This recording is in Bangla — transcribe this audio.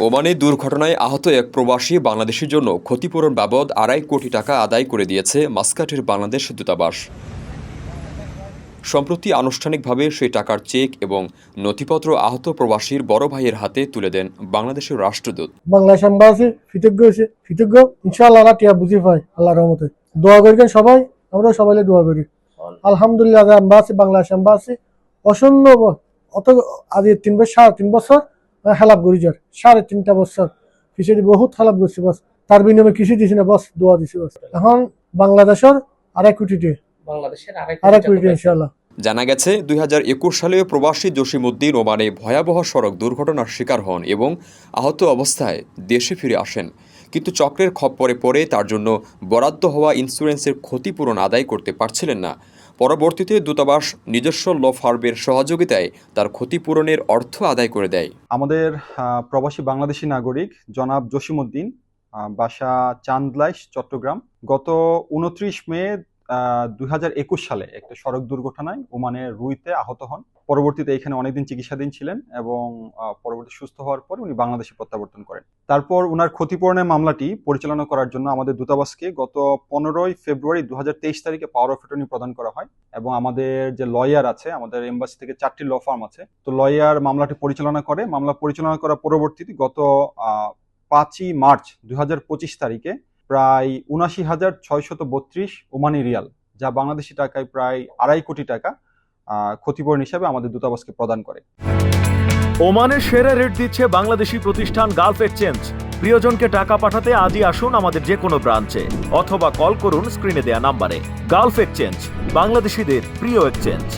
ওমানে দুর্ঘটনায় আহত এক প্রবাসী বাংলাদেশের জন্য ক্ষতিপূরণ বাবদ আড়াই কোটি টাকা আদায় করে দিয়েছে মাস্কাটের বাংলাদেশ দূতাবাস। সম্প্রতি আনুষ্ঠানিকভাবে সেই টাকার চেক এবং নথিপত্র আহত প্রবাসীর বড় ভাইয়ের হাতে তুলে দেন বাংলাদেশের রাষ্ট্রদূত। বাংলাদেশ আম্বাসি কৃতজ্ঞ হয়েছে কৃতজ্ঞ ইনশাআল্লাহ আল্লাহ টিয়া বুঝি পাই আল্লাহ রহমতে। দোয়া করি সবাই আমরা সবাই দোয়া করি। আলহামদুলিল্লাহ আম্বাসি বাংলাদেশ আম্বাসি অসন্ন ব- অত আজ তিন বছর, সাড়ে তিন বছর হেলাপ করি যার। সাড়ে তিনটা বছর ফিসেরি বহুত হেলাপ করছি বস। তার বিনিময়ে কিছু দিছি না বস দোয়া দিছি বস। এখন বাংলাদেশের আড়াই কোটি টাকা বাংলাদেশের আড়াই কোটি ইনশাআল্লাহ। জানা গেছে দুই হাজার একুশ সালে প্রবাসী জসিমউদ্দিন ওমানে ভয়াবহ সড়ক দুর্ঘটনার শিকার হন এবং আহত অবস্থায় দেশে ফিরে আসেন। কিন্তু চক্রের খপ্পরে পড়ে তার জন্য বরাদ্দ হওয়া ইন্স্যুরেন্সের ক্ষতিপূরণ আদায় করতে পারছিলেন না। পরবর্তীতে দূতাবাস নিজস্ব ল ফার্মের সহযোগিতায় তার ক্ষতিপূরণের অর্থ আদায় করে দেয়। আমাদের প্রবাসী বাংলাদেশি নাগরিক জনাব জসিমউদ্দিন আহ, বাসা চান্দলাইশ চট্টগ্রাম। গত উনত্রিশ মে দুই সালে একটা সড়ক দুর্ঘটনায় ওমানের রুইতে আহত হন। পরবর্তীতে এখানে অনেকদিন চিকিৎসাধীন ছিলেন এবং পরবর্তী সুস্থ হওয়ার পর উনি বাংলাদেশে প্রত্যাবর্তন করেন। তারপর উনার ক্ষতিপূরণের মামলাটি পরিচালনা করার জন্য আমাদের দূতাবাসকে গত পনেরোই ফেব্রুয়ারি দু হাজার তেইশ তারিখে পাওয়ার অফ অ্যাটর্নি প্রদান করা হয় এবং আমাদের যে লয়ার আছে, আমাদের এম্বাসি থেকে চারটি ল ফার্ম আছে, তো লয়ার মামলাটি পরিচালনা করে, মামলা পরিচালনা করার পরবর্তীতে গত পাঁচই মার্চ দুই হাজার পঁচিশ তারিখে প্রায় উনাশি হাজার ছয়শত বত্রিশ ওমানি রিয়াল, যা বাংলাদেশি টাকায় প্রায় আড়াই কোটি টাকা ক্ষতিপূরণ হিসাবে আমাদের দূতাবাসকে প্রদান করে। ওমানের সেরা রেট দিচ্ছে বাংলাদেশি প্রতিষ্ঠান গালফ এক্সচেঞ্জ। প্রিয়জনকে টাকা পাঠাতে আজই আসুন আমাদের যে কোনো ব্রাঞ্চে, অথবা কল করুন স্ক্রিনে দেয়া নাম্বারে। গালফ এক্সচেঞ্জ, বাংলাদেশিদের প্রিয় এক্সচেঞ্জ।